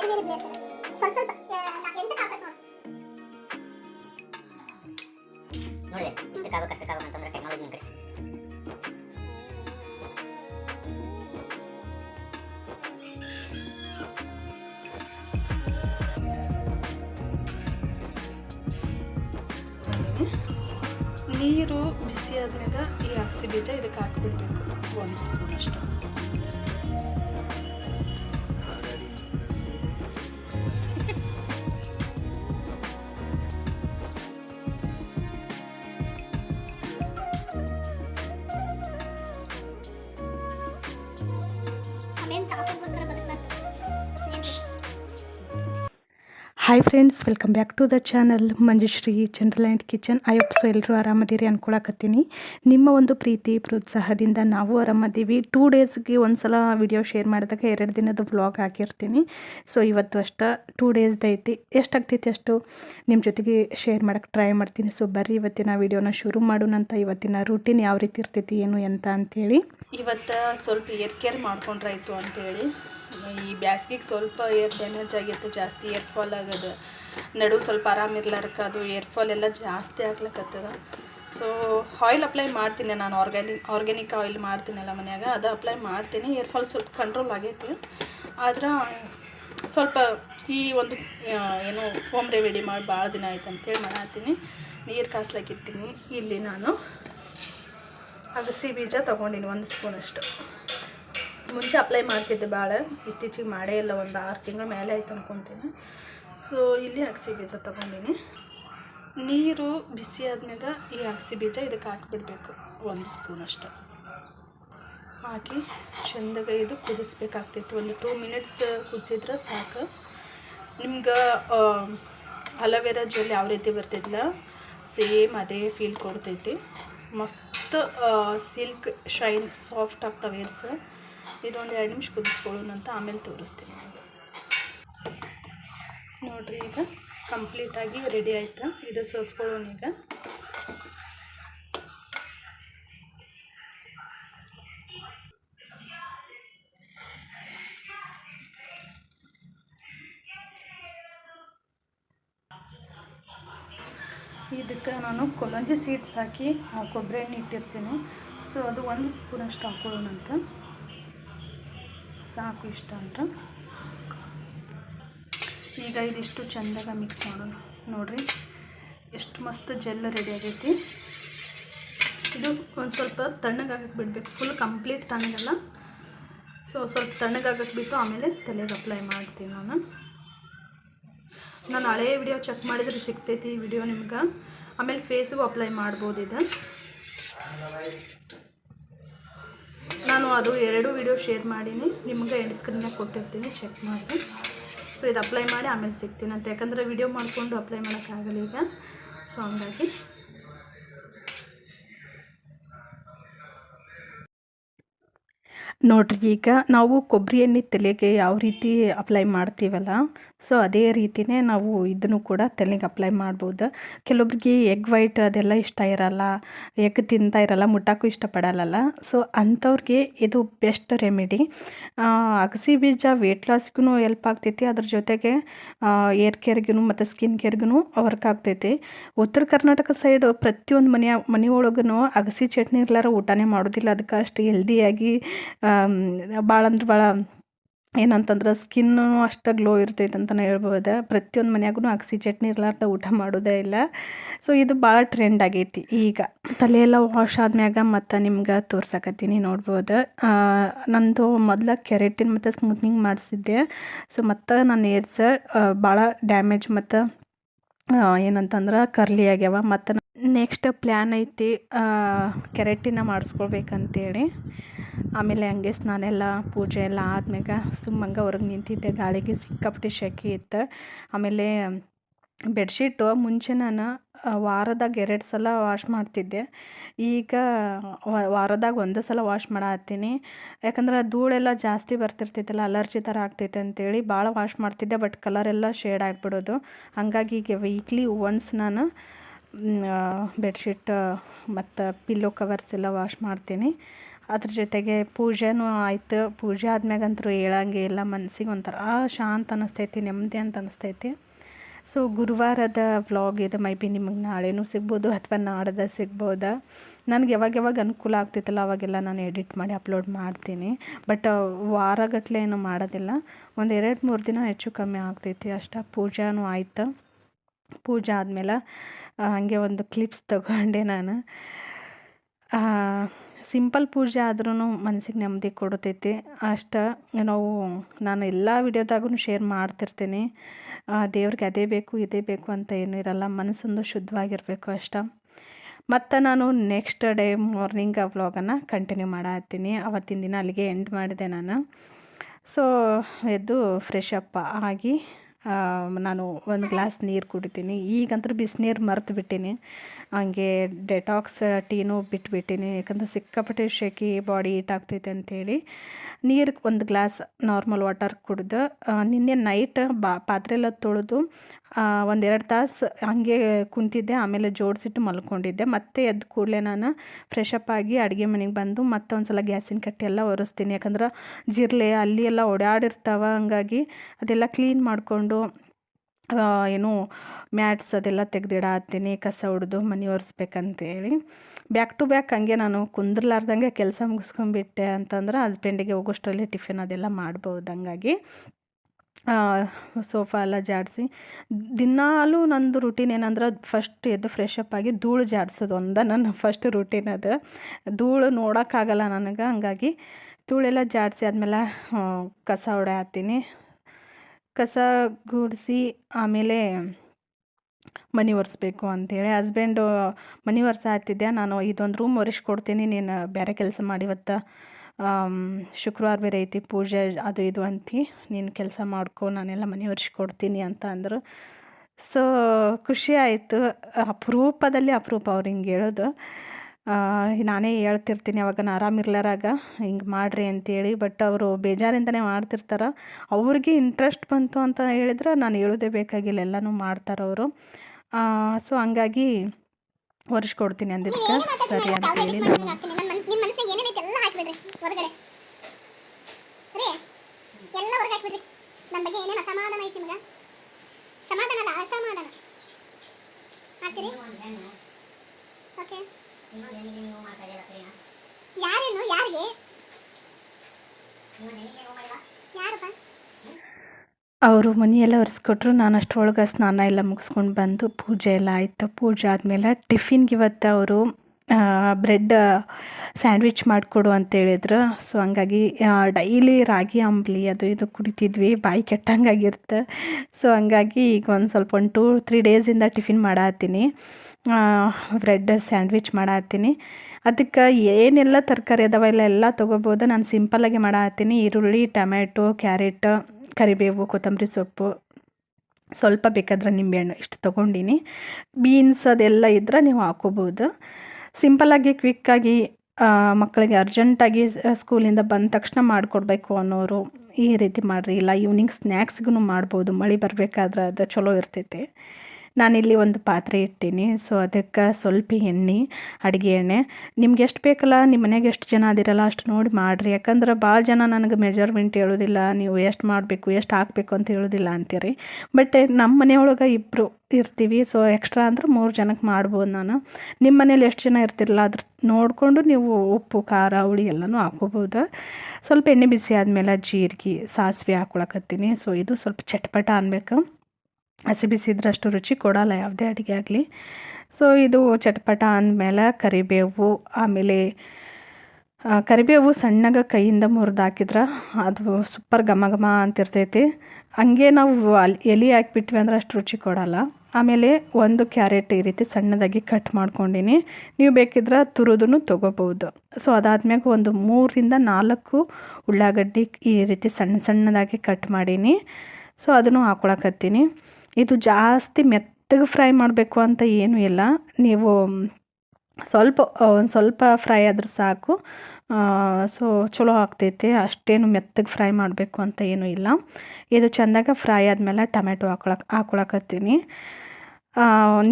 ಬೇರೆ ಬೇರೆ ಪ್ಲೇಸ್ ಸ್ವಲ್ಪ ಸ್ವಲ್ಪ ಎಂಟಕ್ಕೆ ಹಾಕತ್ ನೋಡಿ ನೋಡಿದೆ ಇಷ್ಟಕ್ಕಾಗಬೇಕು ಅಷ್ಟಕ್ಕಾಗಬೇಕು ಅಂತಂದ್ರೆ ಟೆಕ್ನಾಲಜಿ ಕಡೆ ನೀರು ಬಿಸಿ ಆದ್ಮೇಲೆ ಈ ಅಗಸಿ ಬೀಜ ಇದಕ್ಕೆ ಹಾಕ್ಬಿಡ್ಬೇಕು. ಒಂದು ಸ್ಪೂನ್ ಅಷ್ಟು. Hi friends welcome back to the channel Manjushree general and kitchen I ಒಪ್ಸು ಎಲ್ಲರೂ ಆರಾಮದಿರಿ ಅನ್ಕೊಳಕತ್ತೀನಿ. ನಿಮ್ಮ ಒಂದು ಪ್ರೀತಿ, ಪ್ರೋತ್ಸಾಹದಿಂದ ನಾವು ಆರಾಮದೀವಿ. ಟೂ ಡೇಸ್ಗೆ ಒಂದು ಸಲ ವಿಡಿಯೋ ಶೇರ್ ಮಾಡಿದಾಗ ಎರಡು ದಿನದ ವ್ಲಾಗ್ ಹಾಕಿರ್ತೀನಿ. ಸೊ ಇವತ್ತು ಅಷ್ಟೇ ಟೂ ಡೇಸ್ದೈತಿ ಎಷ್ಟಾಗ್ತೈತಿ ಅಷ್ಟು? ನಿಮ್ಮ ಜೊತೆಗೆ ಶೇರ್ ಮಾಡೋಕ್ಕೆ ಟ್ರೈ ಮಾಡ್ತೀನಿ. ಸೊ ಬರ್ರಿ ಇವತ್ತಿನ ವಿಡಿಯೋನ ಶುರು ಮಾಡೋಣಂತ ಇವತ್ತಿನ ರೂಟೀನ್ ಯಾವ ರೀತಿ ಇರ್ತೈತಿ, ಏನು, ಎಂತ ಅಂಥೇಳಿ ಇವತ್ತು ಸ್ವಲ್ಪ ಏರ್ ಕೇರ್ ಮಾಡ್ಕೊಂಡ್ರಾಯ್ತು ಅಂತೇಳಿ. ಈ ಬ್ಯಾಸ್ಗೆಗೆ ಸ್ವಲ್ಪ ಏರ್ ಡ್ಯಾಮೇಜ್ ಆಗಿತ್ತು, ಜಾಸ್ತಿ ಏರ್ ಫಾಲ್ ಆಗೋದು. ನಡು ಸ್ವಲ್ಪ ಇರ್ಲಾರಕ್ಕೆ ಅದು ಏರ್ ಫಾಲ್ ಎಲ್ಲ ಜಾಸ್ತಿ ಆಗ್ಲಕ್ಕತ್ತದ ಸೊ ಆಯಿಲ್ ಅಪ್ಲೈ ಮಾಡ್ತೀನಿ ನಾನು ಆರ್ಗ್ಯಾನಿಕ್ ಆರ್ಗ್ಯಾನಿಕ್ ಆಯಿಲ್ ಮಾಡ್ತೀನಲ್ಲ ಮನ್ಯಾಗ, ಅದು ಅಪ್ಲೈ ಮಾಡ್ತೀನಿ. ಏರ್ ಫಾಲ್ ಸ್ವಲ್ಪ ಕಂಟ್ರೋಲ್ ಆಗೈತಿ. ಆದ್ರೆ ಸ್ವಲ್ಪ ಈ ಒಂದು ಏನು ಹೋಮ್ ರೆಮಿಡಿ ಮಾಡಿ ಭಾಳ ದಿನ ಆಯ್ತು ಅಂತೇಳಿ ಮಾಡತ್ತೀನಿ ನೀರು ಕಾಸ್ಲಾಕಿರ್ತೀನಿ ಇಲ್ಲಿ ನಾನು ಅಗಸಿ ಬೀಜ ತೊಗೊಂಡಿನಿ, ಒಂದು ಸ್ಪೂನಷ್ಟು ಮುಂಚೆ ಅಪ್ಲೈ ಮಾಡ್ತಿದ್ದೆ ಭಾಳ ಇತ್ತೀಚೆಗೆ ಮಾಡೇ ಇಲ್ಲ, ಒಂದು ಆರು ತಿಂಗಳ ಮೇಲೆ ಆಯ್ತು ಅಂದ್ಕೊತೀನಿ ಸೊ ಇಲ್ಲಿ ಅಗಸಿ ಬೀಜ ತೊಗೊಂಡಿನಿ. ನೀರು ಬಿಸಿ ಆದ್ಮೇಲೆ ಈ ಅಗಸಿ ಬೀಜ ಇದಕ್ಕೆ ಹಾಕಿಬಿಡ್ಬೇಕು, ಒಂದು ಸ್ಪೂನ್ ಅಷ್ಟೆ. ಹಾಕಿ ಚೆಂದಾಗ ಇದು ಕುದಿಸ್ಬೇಕಾಗ್ತಿತ್ತು. ಒಂದು ಟೂ ಮಿನಿಟ್ಸ್ ಕುದಿಸಿದ್ರೆ ಸಾಕು. ನಿಮ್ಗೆ ಅಲೋವೆರಾ ಜೆಲ್ ಯಾವ ರೀತಿ ಬರ್ತಿದ್ಲ? ಸೇಮ್ ಅದೇ ಫೀಲ್ ಕೊಡ್ತೈತಿ. ಮಸ್ತ್ ಸಿಲ್ಕ್ ಶೈನ್ ಸಾಫ್ಟ್ ಆಗ್ತವೆ ಏರ್ಸ್ ಇದೊಂದು ಎರಡು ನಿಮಿಷ ಕುದಿಸ್ಕೊಳ್ಳೋಣ ಅಂತ ಆಮೇಲೆ ತೋರಿಸ್ತೀನಿ. ನೋಡಿರಿ ಈಗ ಕಂಪ್ಲೀಟಾಗಿ ರೆಡಿ ಆಯ್ತು? ಇದು ಸೋಸ್ಕೊಳ್ಳೋಣ ಈಗ. ಇದಕ್ಕೆ ನಾನು ಕೊಲಂಜಿ ಸೀಡ್ಸ್ ಹಾಕಿ ಕೊಬ್ಬರಿ ಎಣ್ಣೆ ಇಟ್ಟಿರ್ತೀನಿ. ಸೊ ಅದು ಒಂದು ಸ್ಪೂನಷ್ಟು ಹಾಕೊಳ್ಳೋಣ ಅಂತ. ಸಾಕು ಇಷ್ಟ ಅಂತ ಈಗ ಇದಿಷ್ಟು ಚೆಂದಾಗ ಮಿಕ್ಸ್ ಮಾಡೋಣ. ನೋಡಿರಿ, ಎಷ್ಟು ಮಸ್ತ್ ಜೆಲ್ ರೆಡಿ ಆಗೈತಿ. ಇದು ಒಂದು ಸ್ವಲ್ಪ ತಣ್ಣಗಾಗಕ್ಕೆ ಬಿಡಬೇಕು ಫುಲ್ ಕಂಪ್ಲೀಟ್ ತಣ್ಣಗಲ್ಲ. ಸೊ ಸ್ವಲ್ಪ ತಣ್ಣಗಾಗಕ್ಕೆ ಬಿಟ್ಟು ಆಮೇಲೆ ತಲೆಗೆ ಅಪ್ಲೈ ಮಾಡ್ತೀನಿ ನಾನು. ನಾನು ಹಳೆಯ ವಿಡಿಯೋ ಚೆಕ್ ಮಾಡಿದ್ರೆ ಸಿಗ್ತೈತಿ ಈ ವಿಡಿಯೋ ನಿಮ್ಗೆ. ಆಮೇಲೆ ಫೇಸಿಗೂ ಅಪ್ಲೈ ಮಾಡ್ಬೋದು ಇದು. ನಾನು ಅದು ಎರಡು ವಿಡಿಯೋ ಶೇರ್ ಮಾಡೀನಿ. ನಿಮ್ಗೆ ಎಂಡ್ ಸ್ಕ್ರೀನಾಗ ಕೊಟ್ಟಿರ್ತೀನಿ ಚೆಕ್ ಮಾಡಿ. ಸೊ ಇದು ಅಪ್ಲೈ ಮಾಡಿ ಆಮೇಲೆ ಸಿಗ್ತೀನಿ ಅಂತ. ಯಾಕಂದರೆ ವಿಡಿಯೋ ಮಾಡಿಕೊಂಡು ಅಪ್ಲೈ ಮಾಡೋಕ್ಕಾಗಲ್ಲ ಈಗ. ಸೊ ಹಂಗಾಗಿ. ನೋಡ್ರಿ, ಈಗ ನಾವು ಕೊಬ್ಬರಿ ಎಣ್ಣೆ ತಲೆಗೆ ಯಾವ ರೀತಿ ಅಪ್ಲೈ ಮಾಡ್ತೀವಲ್ಲ ಸೊ ಅದೇ ರೀತಿಯೇ ನಾವು ಇದನ್ನು ಕೂಡ ತಲೆಗೆ ಅಪ್ಲೈ ಮಾಡ್ಬೋದು. ಕೆಲವೊಬ್ರಿಗೆ ಎಗ್ ವೈಟ್ ಅದೆಲ್ಲ ಇಷ್ಟ ಇರಲ್ಲ ಎಗ್ ತಿಂತಾ ಇರಲ್ಲ ಮುಟ್ಟಕ್ಕೂ ಇಷ್ಟಪಡಲ್ಲ ಸೊ ಅಂಥವ್ರಿಗೆ ಇದು ಬೆಸ್ಟ್ ರೆಮಿಡಿ ಅಗಸಿ ಬೀಜ ವೆಯ್ಟ್ ಲಾಸ್ಗೂ ಎಲ್ಪ್ ಆಗ್ತೈತಿ, ಅದ್ರ ಜೊತೆಗೆ ಏರ್ ಕೇರ್ಗೂ ಮತ್ತು ಸ್ಕಿನ್ ಕೇರ್ಗೂ ವರ್ಕ್ ಆಗ್ತೈತಿ. ಉತ್ತರ ಕರ್ನಾಟಕ ಸೈಡ್ ಪ್ರತಿಯೊಂದು ಮನೆಯ ಮನೆಯೊಳಗೂ ಅಗಸಿ ಚಟ್ನಿ ಇರ್ಲಾರ ಊಟನೇ ಮಾಡೋದಿಲ್ಲ, ಅದಕ್ಕೆ ಅಷ್ಟು ಹೆಲ್ದಿಯಾಗಿ ಭಾಳ ಅಂದ್ರೆ ಭಾಳ ಏನಂತಂದ್ರೆ ಸ್ಕಿನ್ನು ಅಷ್ಟು ಗ್ಲೋ ಇರ್ತೈತೆ ಅಂತಲೇ ಹೇಳ್ಬೋದು. ಪ್ರತಿಯೊಂದು ಮನೆಯಾಗೂ ಅಗಸಿ ಚಟ್ನಿ ಇರ್ಲಾರ್ದ ಊಟ ಮಾಡೋದೇ ಇಲ್ಲ. ಸೊ ಇದು ಭಾಳ ಟ್ರೆಂಡ್ ಆಗೈತಿ ಈಗ. ತಲೆಯೆಲ್ಲ ವಾಶ್ ಆದ್ಮ್ಯಾಗ ಮತ್ತು ನಿಮ್ಗೆ ತೋರ್ಸಕತ್ತೀನಿ ನೋಡ್ಬೋದು. ನಂದು ಮೊದಲ ಕೆರೆಟಿನ್ ಮತ್ತು ಸ್ಮೂತ್ನಿಂಗ್ ಮಾಡಿಸಿದ್ದೆ. ಸೊ ಮತ್ತು ನನ್ನ ಏರ್ಸ ಭಾಳ ಡ್ಯಾಮೇಜ್ ಮತ್ತು ಏನಂತಂದ್ರೆ ಕರ್ಲಿ ಆಗ್ಯಾವ. ಮತ್ತು ನೆಕ್ಸ್ಟ್ ಪ್ಲ್ಯಾನ್ ಐತಿ ಕೆರೆಟಿನ ಮಾಡಿಸ್ಕೊಳ್ಬೇಕಂತೇಳಿ ಆಮೇಲೆ ಹಂಗೆ ಸ್ನಾನ ಎಲ್ಲ ಪೂಜೆ ಎಲ್ಲ ಆದ್ಮ್ಯಾಗ ಸುಮ್ಮಂಗೆ ಹೊರಗೆ ನಿಂತಿದ್ದೆ. ಗಾಳಿಗೆ ಸಿಕ್ಕಾಪಟ್ಟೆ ಶೆಕೆ ಇತ್ತು. ಆಮೇಲೆ ಬೆಡ್ಶೀಟು, ಮುಂಚೆ ನಾನು ವಾರದಾಗ ಎರಡು ಸಲ ವಾಶ್ ಮಾಡ್ತಿದ್ದೆ. ಈಗ ವಾರದಾಗ ಒಂದು ಸಲ ವಾಶ್ ಮಾಡತ್ತೀನಿ. ಯಾಕಂದ್ರೆ ಧೂಳೆಲ್ಲ ಜಾಸ್ತಿ ಬರ್ತಿರ್ತೈತಲ್ಲ, ಅಲರ್ಜಿ ಥರ ಆಗ್ತೈತೆ ಅಂತೇಳಿ ಭಾಳ ವಾಶ್ ಮಾಡ್ತಿದ್ದೆ, ಬಟ್ ಕಲರೆಲ್ಲ ಶೇಡ್ ಆಗಿಬಿಡೋದು. ಹಾಗಾಗಿ ಈಗ ವೀಕ್ಲಿ ಒನ್ಸ್ ನಾನು ಬೆಡ್ಶೀಟ್, ಮತ್ತು ಪಿಲ್ಲೋ ಕವರ್ಸ್ ಎಲ್ಲ ವಾಶ್ ಮಾಡ್ತೀನಿ. ಅದ್ರ ಜೊತೆಗೆ ಪೂಜೆನೂ ಆಯ್ತು. ಪೂಜೆ ಆದ್ಮ್ಯಾಗಂತೂ ಹೇಳಂಗೆ ಇಲ್ಲ ಮನ್ಸಿಗೆ ಒಂಥರ ಶಾಂತ ಅನ್ನಿಸ್ತೈತಿ ನೆಮ್ಮದಿ ಅಂತ ಅನಿಸ್ತೈತಿ. ಸೊ, ಗುರುವಾರದ ವ್ಲಾಗ್ ಇದು. ಮೈ ಬಿ ನಿಮಗೆ ನಾಳೆನೂ ಸಿಗ್ಬೋದು ಅಥವಾ ನಾಡ್ದ ಸಿಗ್ಬೋದಾ? ನನಗೆ ಯಾವಾಗ ಯಾವಾಗ ಅನುಕೂಲ ಆಗ್ತಿತ್ತಲ್ಲ, ಅವಾಗೆಲ್ಲ ನಾನು ಎಡಿಟ್ ಮಾಡಿ ಅಪ್ಲೋಡ್ ಮಾಡ್ತೀನಿ. ಬಟ್ ವಾರಗಟ್ಟಲೆ ಏನು ಮಾಡೋದಿಲ್ಲ. ಒಂದು ಎರಡು ಮೂರು ದಿನ ಹೆಚ್ಚು ಕಮ್ಮಿ ಆಗ್ತೈತಿ ಅಷ್ಟ. ಪೂಜಾನೂ ಆಯ್ತು. ಪೂಜೆ ಆದಮೇಲೆ ಹಾಗೆ ಒಂದು ಕ್ಲಿಪ್ಸ್ ತಗೊಂಡೆ ನಾನು. ಸಿಂಪಲ್ ಪೂಜೆ ಆದ್ರೂ ಮನಸ್ಸಿಗೆ ನೆಮ್ಮದಿ ಕೊಡುತ್ತೈತಿ ಅಷ್ಟ ನಾವು, ನಾನು ಎಲ್ಲ ವಿಡಿಯೋದಾಗೂ ಶೇರ್ ಮಾಡ್ತಿರ್ತೀನಿ. ದೇವ್ರಿಗೆ ಅದೇ ಬೇಕು, ಇದೇ ಬೇಕು ಅಂತ ಏನೂ ಇರಲ್ಲ. ಮನಸ್ಸೊಂದು ಶುದ್ಧವಾಗಿರಬೇಕು ಅಷ್ಟ. ಮತ್ತು ನಾನು ನೆಕ್ಸ್ಟ್ ಡೇ ಮಾರ್ನಿಂಗ್ ಆ ವ್ಲಾಗನ್ನು ಕಂಟಿನ್ಯೂ ಮಾಡತ್ತೀನಿ. ಅವತ್ತಿನ ದಿನ ಅಲ್ಲಿಗೆ ಎಂಡ್ ಮಾಡಿದೆ ನಾನು. ಸೊ ಎದ್ದು ಫ್ರೆಶ್ ಅಪ್ ಆಗಿ ನಾನು ಒಂದು ಗ್ಲಾಸ್ ನೀರು ಕುಡಿತೀನಿ. ಈಗಂತೂ ಬಿಸಿನೀರು ಮರೆತು ಬಿಟ್ಟೀನಿ. ಹಂಗೆ ಡೆಟಾಕ್ಸ್, ಟೀನೂ ಬಿಟ್ಬಿಟ್ಟೀನಿ. ಯಾಕಂದ್ರೆ ಸಿಕ್ಕಾಪಟ್ಟೆ ಶೆಕೆ ಬಾಡಿ ಹೀಟ್ ಆಗ್ತೈತೆ ಅಂಥೇಳಿ ನೀರು ಒಂದು ಗ್ಲಾಸ್ ನಾರ್ಮಲ್ ವಾಟರ್ ಕುಡಿದು ನಿನ್ನೆ ನೈಟ್ ಬಾ, ಪಾತ್ರೆಲ್ಲ ತೊಳೆದು ಒಂದೆರಡು ತಾಸು ಹಾಗೆ ಕುಂತಿದ್ದೆ, ಆಮೇಲೆ ಜೋಡಿಸಿಟ್ಟು ಮಲ್ಕೊಂಡಿದ್ದೆ. ಮತ್ತೆ ಎದ್ದು ಕೂಡಲೇ ನಾನು ಫ್ರೆಶ್ ಅಪ್ ಆಗಿ ಅಡುಗೆ ಮನೆಗೆ ಬಂದು ಮತ್ತೆ ಒಂದು ಸಲ ಗ್ಯಾಸಿನ ಕಟ್ಟೆ ಎಲ್ಲ ಒರೆಸ್ತೀನಿ. ಯಾಕಂದ್ರೆ ಜಿರಲೆ ಅಲ್ಲಿ ಎಲ್ಲ ಓಡಾಡಿರ್ತಾವ, ಹಂಗಾಗಿ ಅದೆಲ್ಲ ಕ್ಲೀನ್ ಮಾಡಿಕೊಂಡು ಏನು ಮ್ಯಾಟ್ಸ್ ಅದೆಲ್ಲ ತೆಗೆದಿಡಾತೀನಿ ಕಸ ಹೊಡೆದು ಮನೆ ಒರೆಸ್ಬೇಕಂತೇಳಿ. ಬ್ಯಾಕ್ ಟು ಬ್ಯಾಕ್ ಹಂಗೆ ನಾನು ಕುಂದ್ರಲಾರ್ದಂಗೆ ಕೆಲಸ ಮುಗಿಸ್ಕೊಂಡ್ಬಿಟ್ಟೆ ಅಂತಂದ್ರೆ ಹಸ್ಬೆಂಡಿಗೆ ಹೋಗೋಷ್ಟರಲ್ಲಿ ಟಿಫಿನ್ ಅದೆಲ್ಲ ಮಾಡ್ಬೋದು ಹಂಗಾಗಿ. ಸೋಫಾ ಎಲ್ಲ ಜಾಡಿಸಿ. ದಿನಾಲೂ ನಂದು ರುಟೀನ್ ಏನಂದ್ರೆ ಫಸ್ಟ್ ಎದ್ದು ಫ್ರೆಶ್ ಅಪ್ ಆಗಿ ಧೂಳು ಜಾಡಿಸೋದು ಒಂದ ನನ್ನ ಫಸ್ಟ್ ರುಟೀನ್ ಅದು. ಧೂಳು ನೋಡೋಕ್ಕಾಗಲ್ಲ ನನಗೆ, ಹಂಗಾಗಿ ಧೂಳೆಲ್ಲ ಜಾಡಿಸಿ ಆದಮೇಲೆ ಕಸ ಹಾಕ್ತೀನಿ. ಕಸ ಗುಡಿಸಿ ಆಮೇಲೆ ಮನೆ ಒರೆಸ್ಬೇಕು ಅಂತೇಳಿ. ಹಸ್ಬೆಂಡು ಮನೆ ಹಾಕ್ತಿದ್ದೆ ನಾನು ಇದೊಂದು ರೂಮ್ ಒರೆಸ್ಕೊಡ್ತೀನಿ, ನೀನು ಬೇರೆ ಕೆಲಸ ಮಾಡಿ ಇವತ್ತು. ಶುಕ್ರವಾರ ಬೇರೆ ಐತಿ, ಪೂಜೆ ಅದು ಇದು ಅಂತಿ, ನೀನು ಕೆಲಸ ಮಾಡ್ಕೊ, ನಾನೆಲ್ಲ ಮನೆ ಕೊಡ್ತೀನಿ ಅಂತ ಅಂದರು. ಸೊ ಖುಷಿ ಆಯಿತು. ಅಪರೂಪದಲ್ಲಿ ಅಪರೂಪ ಅವ್ರು ಹಿಂಗೆ ಹೇಳೋದು. ನಾನೇ ಹೇಳ್ತಿರ್ತೀನಿ, ಅವಾಗ ನಾನು ಆರಾಮಿರ್ಲಾರಾಗ ಹಿಂಗೆ ಮಾಡಿರಿ ಅಂತೇಳಿ ಬಟ್ ಅವರು ಬೇಜಾರಿಂದನೇ ಮಾಡ್ತಿರ್ತಾರೆ. ಅವ್ರಿಗೆ ಇಂಟ್ರೆಸ್ಟ್ ಬಂತು ಅಂತ ಹೇಳಿದ್ರೆ ನಾನು ಹೇಳೋದೇ ಬೇಕಾಗಿಲ್ಲ, ಎಲ್ಲನೂ ಮಾಡ್ತಾರೆ ಅವರು. ಸೊ ಹಂಗಾಗಿ ಕೊಡ್ತೀನಿ ಅಂದಿದ್ದಕ್ಕೆ ಸರಿ ಅಂತೇಳಿ ನಾನು ನಿಮ್ಮ ಮನಸ್ಸಿನಾಗ ಏನೇನೈತೆ ಎಲ್ಲ ಹಾಕ್ಬಿಡ್ರಿ ಹೊರಗಡೆ. ರೀ ಎಲ್ಲ ಹೊರಗೆ ಹಾಕ್ಬಿಡ್ರಿ. ನನ್ನ ಬಗ್ಗೆ ಏನೇನು ಅಸಮಾಧಾನ ಐತಿ ನಿಮ್ಗೆ? ಸಮಾಧಾನ ಅಲ್ಲ ಅಸಮಾಧಾನ. ಹೆಣ್ಣು. ಓಕೆ. ಯಾರೇನು? ಯಾರಿಗೆ? ಯಾರಪ್ಪ? ಅವರು ಮನೆಯೆಲ್ಲ ಒರೆಸ್ಕೊಟ್ರು. ನಾನು ಅಷ್ಟರೊಳಗೆ ಸ್ನಾನ ಎಲ್ಲ ಮುಗಿಸ್ಕೊಂಡು ಬಂದು ಪೂಜೆ ಎಲ್ಲ ಆಯಿತು. ಪೂಜೆ ಆದಮೇಲೆ ಟಿಫಿನ್ಗೆ ಇವತ್ತು ಅವರು ಬ್ರೆಡ್ ಸ್ಯಾಂಡ್ವಿಚ್ ಮಾಡಿಕೊಡು ಅಂತ ಹೇಳಿದ್ರು. ಸೊ ಹಂಗಾಗಿ ಡೈಲಿ ರಾಗಿ, ಅಂಬ್ಲಿ ಅದು ಇದು ಕುಡಿತಿದ್ವಿ. ಬಾಯಿ ಕೆಟ್ಟಂಗಾಗಿರುತ್ತೆ. ಸೊ ಹಂಗಾಗಿ ಈಗ ಒಂದು ಸ್ವಲ್ಪ ಒಂದು ಟೂ ತ್ರೀ ಡೇಸಿಂದ ಟಿಫಿನ್ ಮಾಡತ್ತೀನಿ. ಬ್ರೆಡ್, ಸ್ಯಾಂಡ್ವಿಚ್ ಮಾಡತ್ತೀನಿ. ಅದಕ್ಕೆ ಏನೆಲ್ಲ ತರಕಾರಿ ಅದಾವ ಇಲ್ಲ ಎಲ್ಲ ತೊಗೋಬೋದು. ನಾನು ಸಿಂಪಲ್ಲಾಗಿ ಮಾಡತ್ತೀನಿ. ಈರುಳ್ಳಿ, ಟೊಮ್ಯಾಟೊ, ಕ್ಯಾರೆಟ್, ಕರಿಬೇವು, ಕೊತ್ತಂಬರಿ ಸೊಪ್ಪು. ಸ್ವಲ್ಪ ಬೇಕಾದ್ರೆ ನಿಂಬೆಹಣ್ಣು ಇಷ್ಟು ತೊಗೊಂಡಿನಿ. ಬೀನ್ಸ್ ಅದೆಲ್ಲ ಇದ್ರೆ ನೀವು ಹಾಕೋಬೋದು. ಸಿಂಪಲ್ಲಾಗಿ ಕ್ವಿಕ್ಕಾಗಿ ಮಕ್ಕಳಿಗೆ ಅರ್ಜೆಂಟಾಗಿ ಸ್ಕೂಲಿಂದ ಬಂದ ತಕ್ಷಣ ಮಾಡಿಕೊಡ್ಬೇಕು ಅನ್ನೋರು ಈ ರೀತಿ ಮಾಡಿರಿ. ಇಲ್ಲ ಈವ್ನಿಂಗ್ ಸ್ನ್ಯಾಕ್ಸ್ಗೂ ಮಾಡ್ಬೋದು. ಮಳೆ ಬರಬೇಕಾದ್ರೆ ಅದು ಚಲೋ ಇರ್ತೈತೆ. ನಾನಿಲ್ಲಿ ಒಂದು ಪಾತ್ರೆ ಇಟ್ಟೀನಿ ಸೊ ಅದಕ್ಕೆ ಸ್ವಲ್ಪ ಎಣ್ಣೆ, ಅಡುಗೆ ಎಣ್ಣೆ. ನಿಮ್ಗೆ ಎಷ್ಟು ಬೇಕಲ್ಲ? ನಿಮ್ಮ ಮನೆಗೆ ಎಷ್ಟು ಜನ ಅದಿರಲ್ಲ ಅಷ್ಟು ನೋಡಿ ಮಾಡಿರಿ. ಯಾಕಂದ್ರೆ ಭಾಳ ಜನ ನನಗೆ ಮೆಜರ್ಮೆಂಟ್ ಹೇಳೋದಿಲ್ಲ. ನೀವು ಎಷ್ಟು ಮಾಡಬೇಕು, ಎಷ್ಟು ಹಾಕಬೇಕು ಅಂತ ಹೇಳೋದಿಲ್ಲ ಅಂತೀರಿ. ಬಟ್ ನಮ್ಮ ಮನೆಯೊಳಗೆ ಇಬ್ಬರು ಇರ್ತೀವಿ. ಸೊ ಎಕ್ಸ್ಟ್ರಾ ಅಂದ್ರೆ ಮೂರು ಜನಕ್ಕೆ ಮಾಡ್ಬೋದು ನಾನು. ನಿಮ್ಮ ಮನೇಲಿ ಎಷ್ಟು ಜನ ಇರ್ತಿರಲ್ಲ ಅದ್ರ ನೋಡಿಕೊಂಡು ನೀವು ಉಪ್ಪು, ಖಾರ, ಹುಳಿ ಎಲ್ಲನೂ ಹಾಕೋಬೋದು ಸ್ವಲ್ಪ ಎಣ್ಣೆ ಬಿಸಿ ಆದಮೇಲೆ ಜೀರಿಗೆ, ಸಾಸಿವೆ ಹಾಕೊಳಕತ್ತೀನಿ. ಸೊ ಇದು ಸ್ವಲ್ಪ ಚಟ್ಪಟ ಅನ್ಬೇಕು. ಹಸಿ ಬಿಸಿ ಇದ್ರೆ ಅಷ್ಟು ರುಚಿ ಕೊಡೋಲ್ಲ ಯಾವುದೇ ಅಡುಗೆ ಆಗಲಿ. ಸೊ ಇದು ಚಟ್ಪಟ ಅಂದಮೇಲೆ ಕರಿಬೇವು, ಆಮೇಲೆ ಕರಿಬೇವು ಸಣ್ಣಗೆ ಕೈಯಿಂದ ಮುರಿದು ಹಾಕಿದ್ರೆ ಅದು ಸೂಪರ್ ಘಮ ಘಮ ಅಂತಿರ್ತೈತಿ ಹಂಗೆ ನಾವು ಅಲ್ಲಿ ಎಲೆ ಹಾಕ್ಬಿಟ್ವಿ ಅಂದ್ರೆ ಅಷ್ಟು ರುಚಿ ಕೊಡೋಲ್ಲ. ಆಮೇಲೆ ಒಂದು ಕ್ಯಾರೆಟ್ ಈ ರೀತಿ ಸಣ್ಣದಾಗಿ ಕಟ್ ಮಾಡ್ಕೊಂಡಿನಿ. ನೀವು ಬೇಕಿದ್ರೆ ತುರಿದೂ ತೊಗೋಬೋದು ಸೊ ಅದಾದ್ಮ್ಯಾಗ ಒಂದು ಮೂರರಿಂದ ನಾಲ್ಕು ಉಳ್ಳಾಗಡ್ಡಿ ಈ ರೀತಿ ಸಣ್ಣ ಸಣ್ಣದಾಗಿ ಕಟ್ ಮಾಡೀನಿ. ಸೊ ಅದನ್ನು ಹಾಕೊಳಕತ್ತೀನಿ. ಇದು ಜಾಸ್ತಿ ಮೆತ್ತಗೆ ಫ್ರೈ ಮಾಡಬೇಕು ಅಂತ ಏನೂ ಇಲ್ಲ. ನೀವು ಸ್ವಲ್ಪ, ಒಂದು ಸ್ವಲ್ಪ ಫ್ರೈ ಆದ್ರೆ ಸಾಕು. ಸೊ ಚಲೋ ಆಗ್ತೈತಿ. ಅಷ್ಟೇನು ಮೆತ್ತಗೆ ಫ್ರೈ ಮಾಡಬೇಕು ಅಂತ ಏನೂ ಇಲ್ಲ. ಇದು ಚೆಂದಾಗ ಫ್ರೈ ಆದಮೇಲೆ ಟೊಮೆಟೊ ಹಾಕೊಳಕ್, ಹಾಕೊಳಕತ್ತೀನಿ.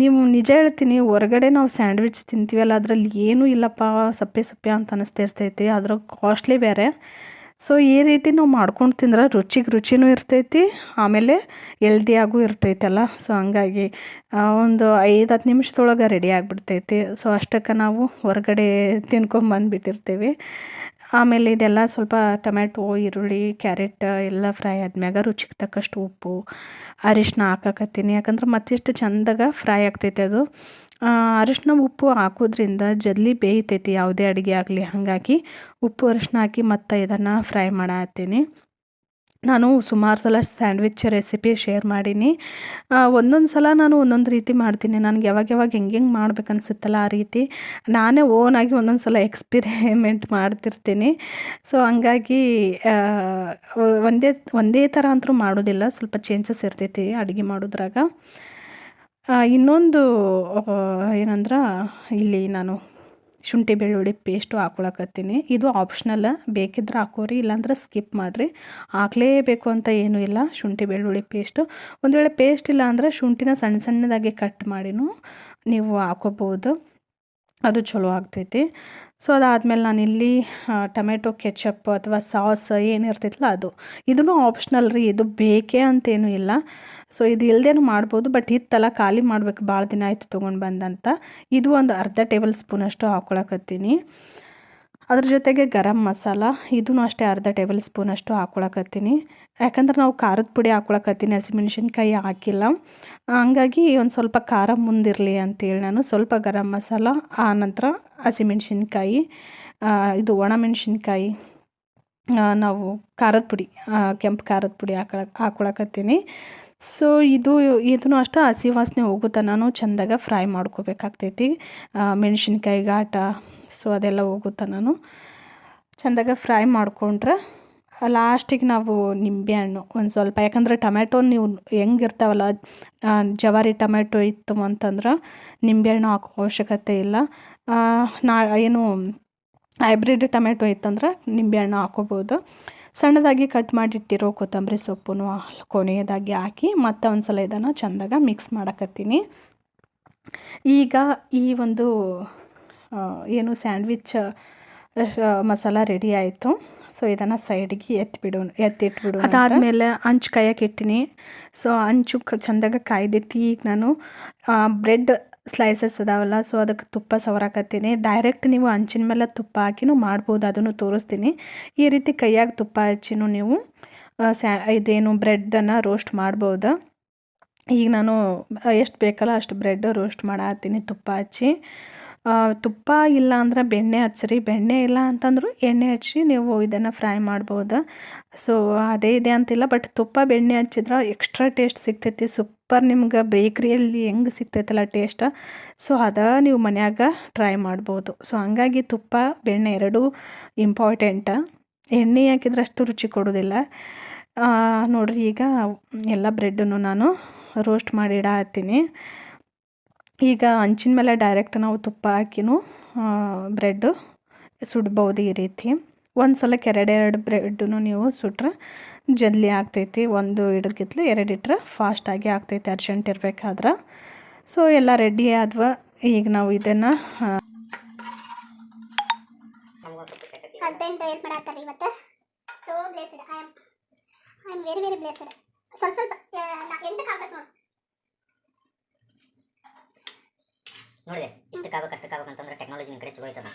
ನೀವು ನಿಜ ಹೇಳ್ತೀನಿ, ಹೊರಗಡೆ ನಾವು ಸ್ಯಾಂಡ್ವಿಚ್ ತಿಂತೀವಲ್ಲ, ಅದರಲ್ಲಿ ಏನೂ ಇಲ್ಲಪ್ಪ, ಸಪ್ಪೆ ಸಪ್ಪೆ ಅಂತ ಅನ್ನಿಸ್ತಿರ್ತೈತಿ ಅದ್ರ ಕಾಸ್ಟ್ಲಿ ಬೇರೆ. ಸೊ ಈ ರೀತಿ ನಾವು ಮಾಡ್ಕೊಂಡು ತಿಂದ್ರೆ ರುಚಿಗೆ ರುಚಿನೂ ಇರ್ತೈತಿ, ಆಮೇಲೆ ಎಲ್ದಿಯಾಗೂ ಇರ್ತೈತಲ್ಲ. ಸೊ ಹಂಗಾಗಿ ಒಂದು ಐದು ಹತ್ತು ನಿಮಿಷದೊಳಗೆ ರೆಡಿ ಆಗಿಬಿಡ್ತೈತಿ. ಸೊ ಅಷ್ಟಕ್ಕೆ ನಾವು ಹೊರಗಡೆ ತಿನ್ಕೊಂಬಂದುಬಿಟ್ಟಿರ್ತೀವಿ ಆಮೇಲೆ ಇದೆಲ್ಲ ಸ್ವಲ್ಪ ಟೊಮ್ಯಾಟೊ, ಈರುಳ್ಳಿ, ಕ್ಯಾರೆಟ್ ಎಲ್ಲ ಫ್ರೈ ಆದ್ಮ್ಯಾಗ ರುಚಿಗೆ ತಕ್ಕಷ್ಟು ಉಪ್ಪು ಅರಿಶಿನ ಹಾಕಾಕತ್ತೀನಿ. ಯಾಕಂದ್ರೆ ಮತ್ತಿಷ್ಟು ಚಂದಾಗ ಫ್ರೈ ಆಗ್ತೈತೆ ಅದು. ಅರಿಶಿನ ಉಪ್ಪು ಹಾಕೋದ್ರಿಂದ ಜಲ್ದಿ ಬೇಯ್ತೈತಿ, ಯಾವುದೇ ಅಡುಗೆ ಆಗಲಿ. ಹಾಗಾಗಿ ಉಪ್ಪು, ಅರಿಶಿನ ಹಾಕಿ ಮತ್ತು ಇದನ್ನು ಫ್ರೈ ಮಾಡತ್ತೀನಿ. ನಾನು ಸುಮಾರು ಸಲ ಸ್ಯಾಂಡ್ವಿಚ್ ರೆಸಿಪಿ ಶೇರ್ ಮಾಡೀನಿ. ಒಂದೊಂದು ಸಲ ನಾನು ಒಂದೊಂದು ರೀತಿ ಮಾಡ್ತೀನಿ. ನನಗೆ ಯಾವಾಗ ಯಾವಾಗ ಹೆಂಗೆ ಹೆಂಗೆ ಮಾಡ್ಬೇಕು ಆ ರೀತಿ ನಾನೇ ಓನಾಗಿ ಒಂದೊಂದು ಸಲ ಎಕ್ಸ್ಪಿರಿಮೆಂಟ್ ಮಾಡ್ತಿರ್ತೀನಿ. ಸೊ, ಹಂಗಾಗಿ ಒಂದೇ ಒಂದೇ ಥರ ಅಂತೂ ಮಾಡೋದಿಲ್ಲ. ಸ್ವಲ್ಪ ಚೇಂಜಸ್ ಇರ್ತೈತಿ ಅಡುಗೆ ಮಾಡೋದ್ರಾಗ. ಇನ್ನೊಂದು ಏನಂದ್ರೆ, ಇಲ್ಲಿ ನಾನು ಶುಂಠಿ ಬೆಳ್ಳುಳ್ಳಿ ಪೇಸ್ಟು ಹಾಕೊಳಕತ್ತೀನಿ. ಇದು ಆಪ್ಷನಲ್ ಬೇಕಿದ್ರೆ ಹಾಕೋರಿ, ಇಲ್ಲಾಂದ್ರೆ ಸ್ಕಿಪ್ ಮಾಡಿರಿ. ಹಾಕ್ಲೇಬೇಕು ಅಂತ ಏನೂ ಇಲ್ಲ, ಶುಂಠಿ ಬೆಳ್ಳುಳ್ಳಿ ಪೇಸ್ಟು ಒಂದು ವೇಳೆ ಪೇಸ್ಟ್ ಇಲ್ಲ ಅಂದರೆ ಶುಂಠಿನ ಸಣ್ಣ ಸಣ್ಣದಾಗಿ ಕಟ್ ಮಾಡಿನೂ ನೀವು ಹಾಕೋಬೋದು ಅದು ಚಲೋ ಆಗ್ತೈತಿ. ಸೊ ಅದಾದಮೇಲೆ ನಾನಿಲ್ಲಿ ಟೊಮೆಟೊ, ಕೆಚಪ್ ಅಥವಾ ಸಾಸ್ ಏನಿರ್ತಿತ್ತಲ್ಲ ಅದು. ಇದೂ ಆಪ್ಷನಲ್ ರೀ, ಇದು ಬೇಕೇ ಅಂತೇನೂ ಇಲ್ಲ. ಸೊ ಇದು ಇಲ್ಲದೇನು ಮಾಡ್ಬೋದು, ಬಟ್ ಇತ್ತಲ್ಲ ಖಾಲಿ ಮಾಡ್ಬೇಕು, ಭಾಳ ದಿನ ಆಯಿತು ತೊಗೊಂಡು ಬಂದಂತ. ಇದು ಒಂದು ಅರ್ಧ ಟೇಬಲ್ ಸ್ಪೂನ್ ಅಷ್ಟು ಹಾಕ್ಕೊಳಕತ್ತೀನಿ ಅದ್ರ ಜೊತೆಗೆ ಗರಂ ಮಸಾಲ ಇದೂ ಅಷ್ಟೇ ಅರ್ಧ ಟೇಬಲ್ ಸ್ಪೂನಷ್ಟು ಹಾಕ್ಕೊಳಕತ್ತೀನಿ ಯಾಕಂದ್ರೆ ನಾವು ಖಾರದ ಪುಡಿ ಹಾಕೊಳಕತ್ತೀನಿ, ಹಸಿಮೆಣ್ಸಿನ್ಕಾಯಿ ಹಾಕಿಲ್ಲ. ಹಂಗಾಗಿ ಒಂದು ಸ್ವಲ್ಪ ಖಾರ ಮುಂದಿರಲಿ ಅಂತೇಳಿ ನಾನು. ಸ್ವಲ್ಪ ಗರಂ ಮಸಾಲ, ಆ ನಂತರ ಹಸಿಮೆಣ್ಸಿನ್ಕಾಯಿ ಇದು ಒಣಮೆಣ್ಸಿನ್ಕಾಯಿ ನಾವು ಖಾರದ ಪುಡಿ ಕೆಂಪು ಖಾರದ ಪುಡಿ ಹಾಕೊಳಕ್ಕೆ ಹಾಕೊಳಕತ್ತೀನಿ. ಸೊ ಇದು, ಇದನ್ನು ಅಷ್ಟೇ ಹಸಿ ವಾಸನೆ ಹೋಗೋ ನಾನು ಚೆಂದಾಗ ಫ್ರೈ ಮಾಡ್ಕೋಬೇಕಾಗ್ತೈತಿ. ಮೆಣಸಿನ್ಕಾಯಿ ಘಾಟ ಸೊ ಅದೆಲ್ಲ ಹೋಗೋ ನಾನು. ಚೆಂದಾಗ ಫ್ರೈ ಮಾಡಿಕೊಂಡ್ರೆ ಲಾಸ್ಟಿಗೆ ನಾವು ನಿಂಬೆ ಹಣ್ಣು ಒಂದು ಸ್ವಲ್ಪ. ಯಾಕಂದರೆ ಟೊಮ್ಯಾಟೊ ನೀವು ಹೆಂಗಿರ್ತಾವಲ್ಲ ಜವಾರಿ ಟೊಮೆಟೊ ಇತ್ತು ಅಂತಂದ್ರೆ ನಿಂಬೆ ಹಣ್ಣು ಹಾಕೋ ಅವಶ್ಯಕತೆ ಇಲ್ಲ. ನಾ, ಏನು ಹೈಬ್ರಿಡ್ ಟೊಮೆಟೊ ಇತ್ತಂದ್ರೆ ನಿಂಬೆ ಹಣ್ಣು ಹಾಕೋಬೋದು. ಸಣ್ಣದಾಗಿ ಕಟ್ ಮಾಡಿಟ್ಟಿರೋ ಕೊತ್ತಂಬರಿ ಸೊಪ್ಪನ್ನು ಕೊನೆಯದಾಗಿ ಹಾಕಿ ಮತ್ತೆ ಒಂದು ಸಲ ಇದನ್ನು ಚೆಂದಾಗ ಮಿಕ್ಸ್ ಮಾಡಕತ್ತೀನಿ. ಈಗ ಈ ಒಂದು ಏನು ಸ್ಯಾಂಡ್ವಿಚ್ ಮಸಾಲ ರೆಡಿ ಆಯಿತು. ಸೊ ಇದನ್ನು ಸೈಡ್ಗೆ ಎತ್ತಿಬಿಡು ಎತ್ತಿಟ್ಬಿಡು ಅದಾದಮೇಲೆ ಹಂಚು ಕಾಯಕ್ಕೆ ಇಟ್ಟಿನಿ. ಸೊ ಹಂಚು ಚೆಂದಾಗ ಕಾಯ್ದಿಟ್ಟು ಈಗ ನಾನು. ಬ್ರೆಡ್ ಸ್ಲೈಸಸ್ ಅದಾವಲ್ಲ ಸೊ ಅದಕ್ಕೆ ತುಪ್ಪ ಸವರಾಕತ್ತೀನಿ. ಡೈರೆಕ್ಟ್ ನೀವು ಹಂಚಿನ ಮೇಲೆ ತುಪ್ಪ ಹಾಕಿನೂ ಮಾಡ್ಬೋದು, ಅದನ್ನು ತೋರಿಸ್ತೀನಿ. ಈ ರೀತಿ ಕೈಯಾಗ ತುಪ್ಪ ಹಚ್ಚಿನೂ ನೀವು ಸ್ಯಾ, ಇದೇನು ಬ್ರೆಡ್ಡನ್ನು ರೋಸ್ಟ್ ಮಾಡ್ಬೋದು. ಈಗ ನಾನು, ಎಷ್ಟು ಬೇಕಲ್ಲ ಅಷ್ಟು ಬ್ರೆಡ್ ರೋಸ್ಟ್ ಮಾಡತ್ತೀನಿ ತುಪ್ಪ ಹಚ್ಚಿ. ತುಪ್ಪ ಇಲ್ಲ ಅಂದ್ರೆ ಬೆಣ್ಣೆ ಹಚ್ಚಿರಿ. ಬೆಣ್ಣೆ ಇಲ್ಲ ಅಂತಂದ್ರು ಎಣ್ಣೆ ಹಚ್ಚಿ ನೀವು ಇದನ್ನು ಫ್ರೈ ಮಾಡ್ಬೋದು. ಸೊ ಅದೇ ಇದೆ ಅಂತಿಲ್ಲ ಬಟ್ ತುಪ್ಪ, ಬೆಣ್ಣೆ ಹಚ್ಚಿದ್ರೆ ಎಕ್ಸ್ಟ್ರಾ ಟೇಸ್ಟ್ ಸಿಗ್ತೈತಿ. ಸೂಪರ್ ನಿಮ್ಗೆ ಬೇಕ್ರಿಯಲ್ಲಿ ಹೆಂಗೆ ಸಿಗ್ತೈತಲ್ಲ ಟೇಸ್ಟ್ ಸೊ ಅದ ನೀವು ಮನ್ಯಾಗ ಟ್ರೈ ಮಾಡ್ಬೋದು. ಸೊ ಹಂಗಾಗಿ ತುಪ್ಪ, ಬೆಣ್ಣೆ ಎರಡೂ ಇಂಪಾರ್ಟೆಂಟ ಎಣ್ಣೆ ಹಾಕಿದ್ರೆ ಅಷ್ಟು ರುಚಿ ಕೊಡೋದಿಲ್ಲ. ನೋಡ್ರಿ ಈಗ ಎಲ್ಲ ಬ್ರೆಡ್ಡನ್ನು ನಾನು ರೋಸ್ಟ್ ಮಾಡಿ ಇಡತ್ತೀನಿ ಈಗ ಹಂಚಿನ ಮೇಲೆ ಡೈರೆಕ್ಟ್ ನಾವು ತುಪ್ಪ ಹಾಕಿನೂ ಬ್ರೆಡ್ಡು ಸುಡ್ಬೋದು ಈ ರೀತಿ. ಒಂದು ಸಲಕ್ಕೆ ಎರಡೆರಡು ಬ್ರೆಡ್ಡನ್ನು ನೀವು ಸುಟ್ರೆ ಜಲ್ದಿ ಆಗ್ತೈತಿ. ಒಂದು ಇಡೋದ್ಕಿಂತಲೂ ಎರಡು ಇಟ್ರೆ ಫಾಸ್ಟಾಗಿ ಆಗ್ತೈತಿ ಅರ್ಜೆಂಟ್ ಇರಬೇಕಾದ್ರೆ. ಸೊ ಎಲ್ಲ ರೆಡಿ ಆದ್ವ. ಈಗ ನಾವು ಇದನ್ನು ಸ್ವಲ್ಪ ಸ್ವಲ್ಪ ಎಂಟಕ್ಕೆ ಆಗ್ಬೇಕು ನೋಡಿ. ನೋಡಿದೆ ಇಷ್ಟಕ್ಕಾಗಬೇಕು ಅಷ್ಟಕ್ಕಾಗಬೇಕು ಅಂತಂದ್ರೆ ಟೆಕ್ನಾಲಜಿ ನಿನ್ನ ಕಡೆ ಚಲೋ ಐತದ.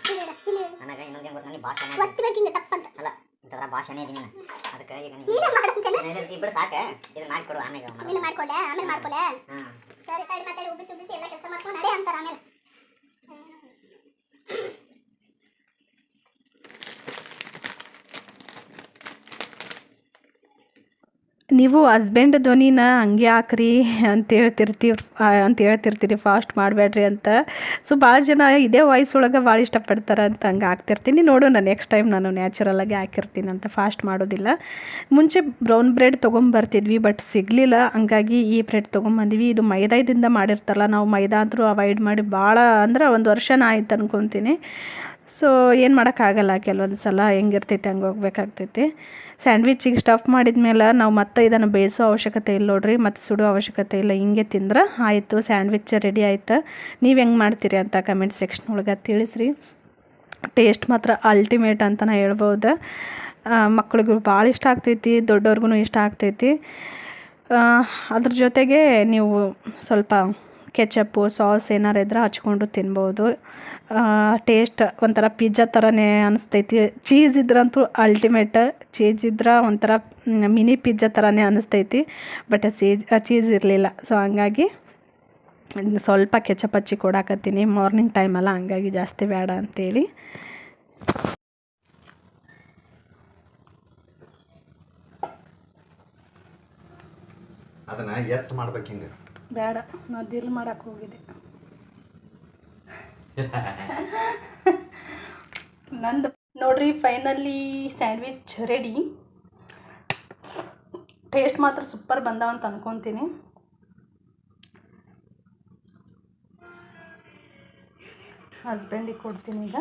ನನಗೆ ಇನ್ನೊಂದು ಗೊತ್ತು ನನಗೆ ಭಾಷೆ ತಪ್ಪಂತ. ಅಲ್ಲ ಇಂಥದ್ರ ಭಾಷೆನೇ ಇದೀನಿ ನಾನು. ಅದಕ್ಕೆ ಈಗ ನೀನೇ ನೀನು ಇಬ್ಬರು ಸಾಕ. ಇದನ್ನ ಮಾಡಿಕೊಡು ಆಮೇಲೆ ನೀನು ಮಾಡ್ಕೊಡೆ. ಆಮೇಲೆ ಮಾಡ್ಕೊಡೆ ಸರಿ ಮಾತಾಡಿ ಉಬ್ಬಿಸಿ ಉಬ್ಬಿಸಿ ಎಲ್ಲ ಕೆಲಸ ಮಾಡ್ಕೊಂಡು ನಡೆ ಅಂತಾರೆ ಆಮೇಲೆ. ನೀವು ಹಸ್ಬೆಂಡ್ ಧ್ವನಿನ ಹಂಗೆ ಹಾಕ್ರಿ ಅಂತ ಹೇಳ್ತಿರ್ತೀವಿ ಅಂತ ಹೇಳ್ತಿರ್ತೀರಿ ಫಾಸ್ಟ್ ಮಾಡಬೇಡ್ರಿ ಅಂತ. ಸೊ ಭಾಳ ಜನ ಇದೇ ವಾಯ್ಸ್ ಒಳಗೆ ಭಾಳ ಇಷ್ಟಪಡ್ತಾರೆ ಅಂತ ಹಂಗೆ ಹಾಕ್ತಿರ್ತೀನಿ. ನೋಡೋಣ ನೆಕ್ಸ್ಟ್ ಟೈಮ್ ನಾನು ನ್ಯಾಚುರಲಾಗಿ ಹಾಕಿರ್ತೀನಿ ಅಂತ ಫಾಸ್ಟ್ ಮಾಡೋದಿಲ್ಲ. ಮುಂಚೆ ಬ್ರೌನ್ ಬ್ರೆಡ್ ತೊಗೊಂಬರ್ತಿದ್ವಿ ಬಟ್ ಸಿಗಲಿಲ್ಲ. ಹಂಗಾಗಿ ಈ ಬ್ರೆಡ್ ತೊಗೊಂಬಂದ್ವಿ. ಇದು ಮೈದಾದಿಂದ ಮಾಡಿರ್ತಾರಲ್ಲ, ನಾವು ಮೈದಾ ಆದರೂ ಅವಾಯ್ಡ್ ಮಾಡಿ ಭಾಳ ಅಂದ್ರೆ ಒಂದು ವರ್ಷನ ಆಯ್ತು ಅನ್ಕೊತೀನಿ. ಸೊ ಏನು ಮಾಡೋಕ್ಕಾಗಲ್ಲ ಕೆಲವೊಂದು ಸಲ ಹೆಂಗಿರ್ತೈತೆ, ಹಂಗೆ ಹೋಗ್ಬೇಕಾಗ್ತೈತಿ. ಸ್ಯಾಂಡ್ವಿಚಿಗೆ ಸ್ಟಫ್ ಮಾಡಿದ ಮೇಲೆ ನಾವು ಮತ್ತೆ ಇದನ್ನು ಬೇಯಿಸೋ ಅವಶ್ಯಕತೆ ಇಲ್ಲ ನೋಡ್ರಿ, ಮತ್ತು ಸುಡೋ ಅವಶ್ಯಕತೆ ಇಲ್ಲ, ಹಿಂಗೆ ತಿಂದ್ರೆ ಆಯಿತು, ಸ್ಯಾಂಡ್ವಿಚ್ ರೆಡಿ ಆಯ್ತು. ನೀವು ಹೆಂಗೆ ಮಾಡ್ತೀರಿ ಅಂತ ಕಮೆಂಟ್ ಸೆಕ್ಷನ್ ಒಳಗೆ ತಿಳಿಸ್ರಿ. ಟೇಸ್ಟ್ ಮಾತ್ರ ಅಲ್ಟಿಮೇಟ್ ಅಂತಲೇ ಹೇಳ್ಬೋದು. ಮಕ್ಳಿಗೂ ಭಾಳ ಇಷ್ಟ ಆಗ್ತೈತಿ ದೊಡ್ಡವ್ರಿಗೂ ಇಷ್ಟ ಆಗ್ತೈತಿ. ಅದ್ರ ಜೊತೆಗೆ ನೀವು ಸ್ವಲ್ಪ ಕೆಚಪ್ಪು ಸಾಸ್ ಏನಾರು ಇದ್ರೆ ಹಚ್ಕೊಂಡು ತಿನ್ಬೋದು. ಟೇಸ್ಟ್ ಒಂಥರ ಪಿಜ್ಜಾ ಥರನೇ ಅನಿಸ್ತೈತಿ. ಚೀಸ್ ಇದ್ರಂತೂ ಅಲ್ಟಿಮೇಟ್ ಚೀಸ್ ಇದ್ರೆ ಒಂಥರ ಮಿನಿ ಪಿಜ್ಜಾ ಥರನೇ ಅನಿಸ್ತೈತಿ. ಬಟ್ ಚೀಸ್ ಚೀಸ್ ಇರಲಿಲ್ಲ. ಸೊ ಹಂಗಾಗಿ ಸ್ವಲ್ಪ ಕೆಚಪ್ ಹಚ್ಚಿ ಕೊಡಾಕತ್ತೀನಿ ಮಾರ್ನಿಂಗ್ ಟೈಮಲ್ಲ ಹಂಗಾಗಿ ಜಾಸ್ತಿ ಬೇಡ ಅಂತೇಳಿ. ಅದನ್ನ ಎಸ್ ಮಾಡ್ಬೇಕು ಹಿಂಗೆ. ಬೇಡ ನಾ ದಿಲ್ ಮಾಡಕ್ಕೆ ಹೋಗಿದ್ದೆ. ನಂದು ನೋಡ್ರಿ ಫೈನಲಿ ಸ್ಯಾಂಡ್ವಿಚ್ ರೆಡಿ ಟೇಸ್ಟ್ ಮಾತ್ರ ಸೂಪರ್ ಬಂದಾವಂತ ಅನ್ಕೊತೀನಿ. ಹಸ್ಬೆಂಡಿಗೆ ಕೊಡ್ತೀನಿ ಈಗ.